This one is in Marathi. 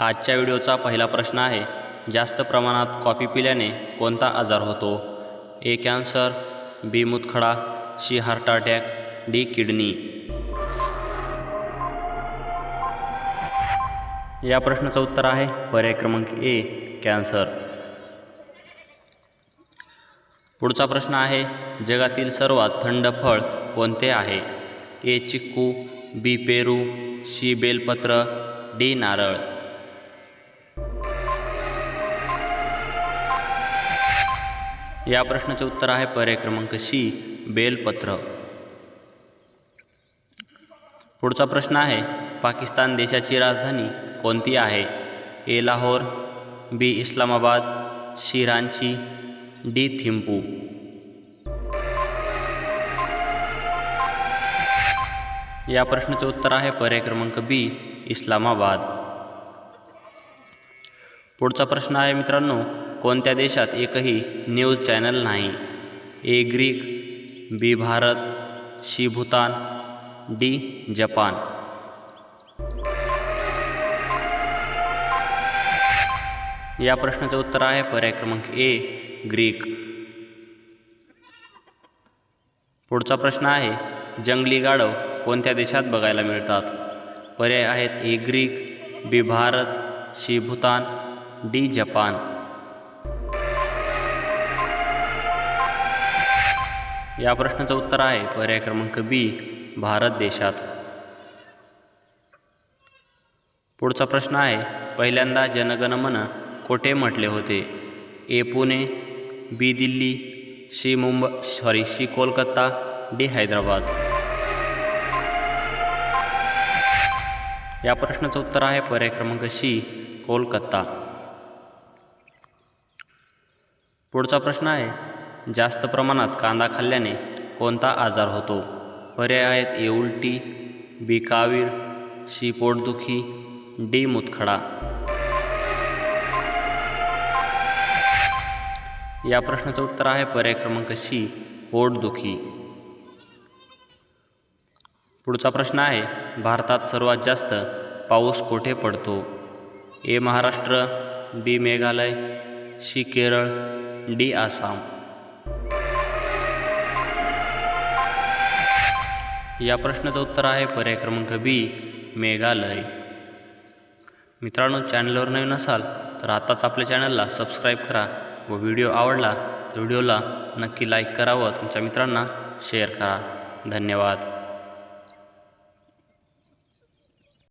आजच्या व्हिडिओचा पहिला प्रश्न आहे जास्त प्रमाणात कॉफी पिल्याने कोणता आजार होतो? A cancer B मुतखडा C heart attack D kidney. या प्रश्नाचं उत्तर आहे पर्याय क्रमांक ए कॅन्सर. पुढचा प्रश्न आहे जगातील सर्वात थंड फळ कोणते आहे? ए चिक्कू बी पेरू सी बेलपत्र डी नारळ. या प्रश्नाचे उत्तर आहे पर्याय क्रमांक सी बेलपत्र. पुढचा प्रश्न आहे पाकिस्तान देशाची राजधानी कोणती आहे? A Lahore B Islamabad C Ranchi D Thimphu. या प्रश्नाचे उत्तर आहे पर्याय क्रमांक बी इस्लामाबाद. पुढचा प्रश्न आहे मित्रांनो कोणत्या देशात एकही न्यूज चॅनल नाही? A Greek B Bharat C Bhutan D Japan. या प्रश्नाचं उत्तर आहे पर्याय क्रमांक ए ग्रीक. पुढचा प्रश्न आहे जंगली गाढव कोणत्या देशात बघायला मिळतात? पर्याय आहेत A Greek B Bharat C Bhutan D Japan. या प्रश्नाचं उत्तर आहे. पर्याय क्रमांक बी भारत देशात. पुढचा प्रश्न आहे. पहिल्यांदा जनगणमन कोठे म्हटले होते? A Pune B Delhi C Mumbai sorry C Kolkata D Hyderabad. या प्रश्नाचं उत्तर आहे. पर्याय क्रमांक सी कोलकाता. पुढचा प्रश्न आहे. जास्त प्रमाणात कांदा खाल्ल्याने कोणता आजार होतो? पर्याय आहेत ए उलटी बी कावीळ सी पोटदुखी डी मुतखडा. या प्रश्नाचं उत्तर आहे पर्याय क्रमांक सी पोटदुखी. पुढचा प्रश्न आहे भारतात सर्वात जास्त पाऊस कोठे पडतो? A Maharashtra B Meghalaya C Kerala D Assam. या प्रश्नाचं उत्तर आहे पर्याय क्रमांक बी मेघालय. मित्रांनो चॅनलवर नवीन असाल तर आताच आपल्या चॅनलला सबस्क्राईब करा व व्हिडिओ आवडला तर व्हिडिओला नक्की लाईक करा व तुमच्या मित्रांना शेअर करा. धन्यवाद.